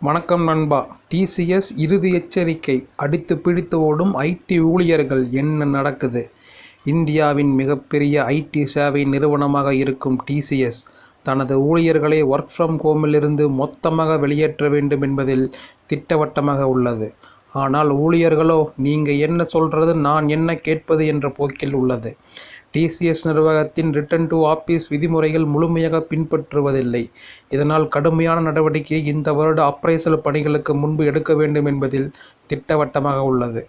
வணக்கம் நண்பா. டிசிஎஸ் இறுதி எச்சரிக்கை. அடித்து பிடித்து ஓடும் ஐடி ஊழியர்கள் என்ன நடக்குது? இந்தியாவின் மிகப்பெரிய ஐடி சேவை நிறுவனமாக இருக்கும் டிசிஎஸ் தனது ஊழியர்களை ஒர்க் ஃப்ரம் ஹோமிலிருந்து மொத்தமாக வெளியேற்ற வேண்டும் என்பதில் திட்டவட்டமாக உள்ளது. ஆனால் ஊழியர்களோ நீங்கள் என்ன சொல்கிறது நான் என்ன கேட்பது என்ற போக்கில் உள்ளது. டிசிஎஸ் நிர்வாகத்தின் ரிட்டர்ன் டு ஆஃபீஸ் விதிமுறைகள் முழுமையாக பின்பற்றுவதில்லை. இதனால் கடுமையான நடவடிக்கை இந்த வருட அப்ரைசல் பணிகளுக்கு முன்பு எடுக்க வேண்டும் என்பதில் திட்டவட்டமாக உள்ளது.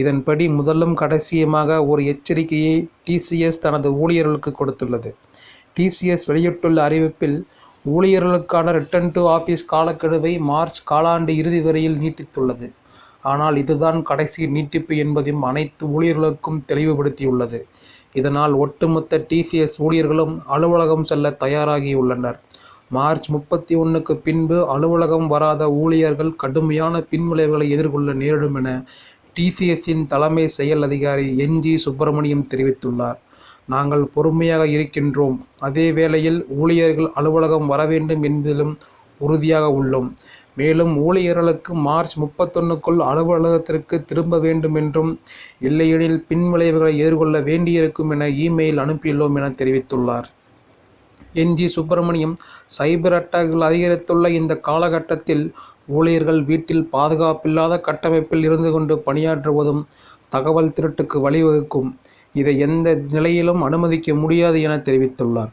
இதன்படி முதலும் கடைசியுமாக ஒரு எச்சரிக்கையை டிசிஎஸ் தனது ஊழியர்களுக்கு கொடுத்துள்ளது. டிசிஎஸ் வெளியிட்டுள்ள அறிவிப்பில் ஊழியர்களுக்கான ரிட்டர்ன் டு ஆபீஸ் காலக்கெடுவை மார்ச் காலாண்டு இறுதி வரையில் நீட்டித்துள்ளது. ஆனால் இதுதான் கடைசி நீட்டிப்பு என்பதையும் அனைத்து ஊழியர்களுக்கும் தெளிவுபடுத்தியுள்ளது. இதனால் ஒட்டுமொத்த டிசிஎஸ் ஊழியர்களும் அலுவலகம் செல்ல தயாராகியுள்ளனர். மார்ச் முப்பத்தி ஒன்றுக்கு பின்பு அலுவலகம் வராத ஊழியர்கள் கடுமையான பின்விளைவுகளை எதிர்கொள்ள நேரிடும் என டிசிஎஸ்ஸின் தலைமை செயல் அதிகாரி என்ஜி சுப்பிரமணியம் தெரிவித்துள்ளார். நாங்கள் பொறுமையாக இருக்கின்றோம். அதே வேளையில் ஊழியர்கள் அலுவலகம் வர வேண்டும் என்பதிலும் உறுதியாக உள்ளோம். மேலும் ஊழியர்களுக்கு மார்ச் முப்பத்தொன்னுக்குள் அலுவலகத்திற்கு திரும்ப வேண்டும் என்றும் இல்லையெனில் பின்விளைவுகளை எதிர்கொள்ள வேண்டியிருக்கும் என இமெயில் அனுப்பியுள்ளோம் என தெரிவித்துள்ளார். என்ஜி சுப்பிரமணியம் சைபர் அட்டாக்குகள் அதிகரித்துள்ள இந்த காலகட்டத்தில் ஊழியர்கள் வீட்டில் பாதுகாப்பில்லாத கட்டமைப்பில் இருந்து கொண்டு பணியாற்றுவதும் தகவல் திருட்டுக்கு வழிவகுக்கும். இதை எந்த நிலையிலும் அனுமதிக்க முடியாது என தெரிவித்துள்ளார்.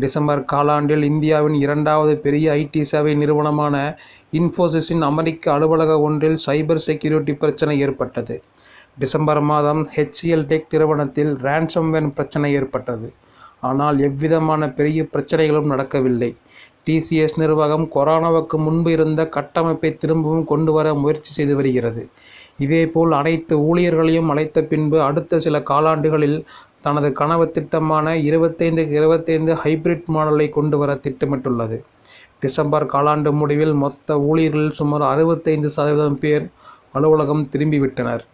டிசம்பர் காலாண்டில் இந்தியாவின் இரண்டாவது பெரிய ஐடி சேவை நிறுவனமான இன்ஃபோசிஸின் அமெரிக்க அலுவலக ஒன்றில் சைபர் செக்யூரிட்டி பிரச்சனை ஏற்பட்டது. டிசம்பர் மாதம் ஹெச்சிஎல் டெக் நிறுவனத்தில் ரேன்சம்வேர் பிரச்சனை ஏற்பட்டது. ஆனால் எவ்விதமான பெரிய பிரச்சனைகளும் நடக்கவில்லை. டிசிஎஸ் நிர்வாகம் கொரோனாவுக்கு முன்பு இருந்த கட்டமைப்பை திரும்பவும் கொண்டு வர முயற்சி செய்து வருகிறது. இதேபோல் அனைத்து ஊழியர்களையும் அழைத்த பின்பு அடுத்த சில காலாண்டுகளில் தனது கனவு திட்டமான இருபத்தைந்துக்கு இருபத்தைந்து ஹைபிரிட் மாடலை கொண்டு வர திட்டமிட்டுள்ளது. டிசம்பர் காலாண்டு முடிவில் மொத்த ஊழியர்களில் சுமார் அறுபத்தைந்து சதவீதம் பேர் அலுவலகம் திரும்பிவிட்டனர்.